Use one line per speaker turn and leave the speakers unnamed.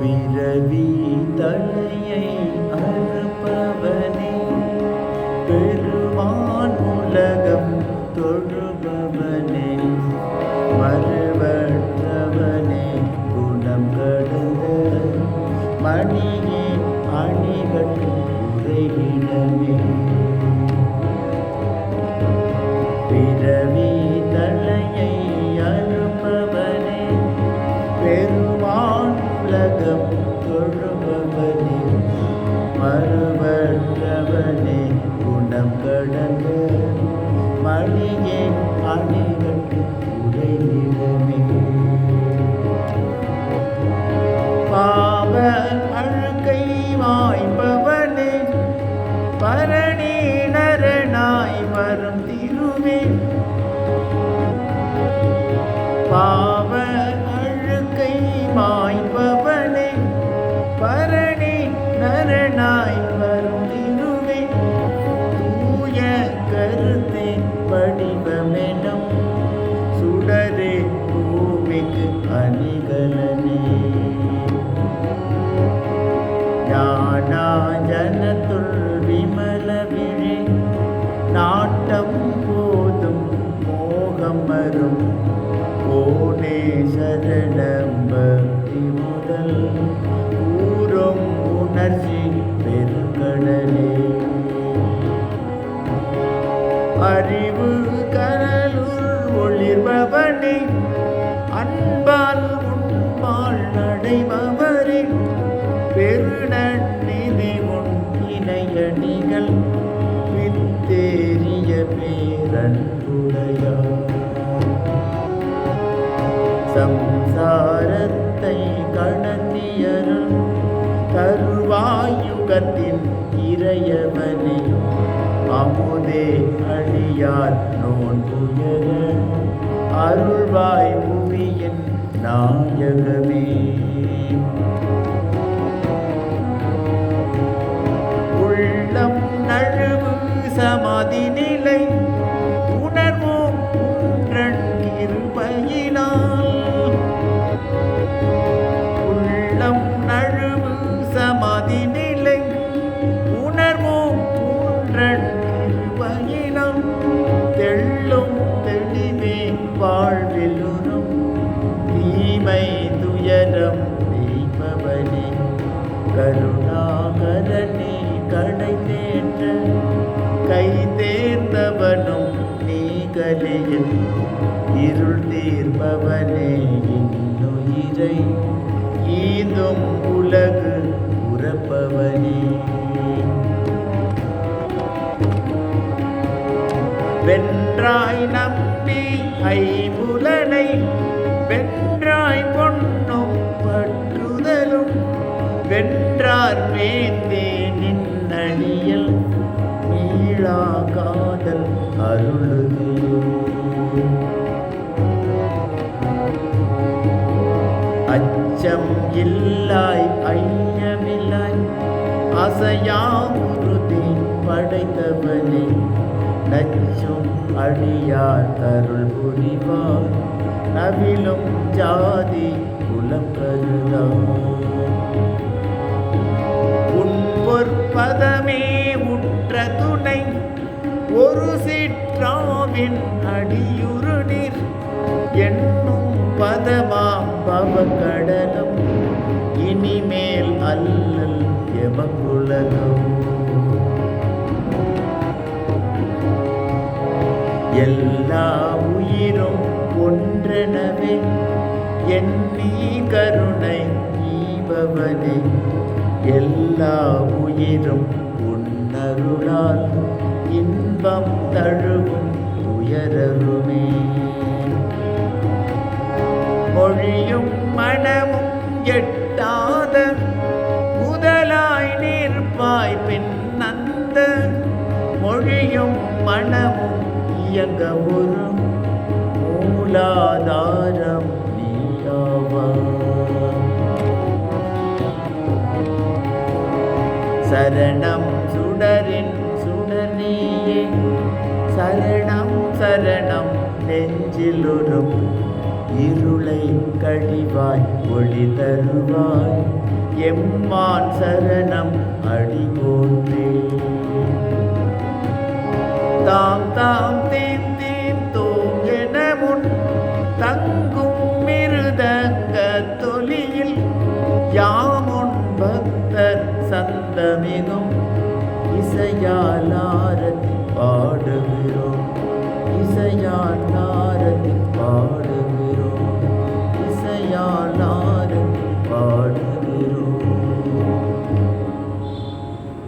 पिरी பிறவி தலையை அறுப்பவனே பெருமான் உலகம் தொழுபவனே மறுவற்றவனே குணம் கடந்த மணியின் அணிகள் பாவ அழுக்கை மாய்பவனே பரணி நரணாய் வருந்திருவே தூய கருத்தே வடிவமெனும் சுடரே பூமிக்கு அணிகலனே. ஞானா ஜனத்துள் விமலன் சரணம் பக்தி முதல் ஊரும் உணர்ச்சி பெருங்கடலே. அறிவு கடலுள் ஒளிர்பவனே அன்பால் உன்பால் நடைபவரே. பெருநன்னிதி உன் இணையணிகள் வித்தேறிய பேரன்புடையார். கடத்தியருள் தருவாயுகத்தின் இறையவனே அமுதே அழியார் நோன்புயர அருள்வாய் புவியின் நாயகமே. உள்ளம் நழுவு சமாதி நிலை சமாதி உணர்வோம் உன்றன் தெள்ளும் தெளிவே வாழ்விலுறும். தீமை துயரம் தெய்வவனே கருணாகரனே கடை தேற்ற. கை தேர்ந்தவனும் நீ கலியில் இருள் தீர்ப்பவனே இன்னுயிரை ஈந்தும் உலகு உறப்பவனே வென்றாய் நம்பி ஐபுலனை வென்றாய் பொன்னும் பற்றுதலும் வென்றார் வேந்தே நின்னடியில் மீளா காதல் அருளுதியோ அச்சம் இல்லாய் ஐ அசையா படைத்தவனே நச்சும் அடியார் தருள் புரிவார். நவிலும் ஜாதி குலம் கருதா உற்ற துணை ஒரு சிற்றாவின் அடியுருநீர் என்னும் பதமாம் கடலும் இனிமேல் அல்லல் எமக்குலகம் எல்லா உயிரும் ஒன்றெனவே எண்ணி கருணை ஈபவனே எல்லா உயிரும் உன்னருளால் இன்பம் தழுவும் உயரருமே மொழியும் மனமும் எட்டா மூலாதாரம் சரணம் சுடரின் சுடர் சரணம் சரணம் நெஞ்சிலுறும் இருளை கழிவாய் ஒளி தருவாய். எம்மான் சரணம் அடி போன்றே தாம் தாம் தே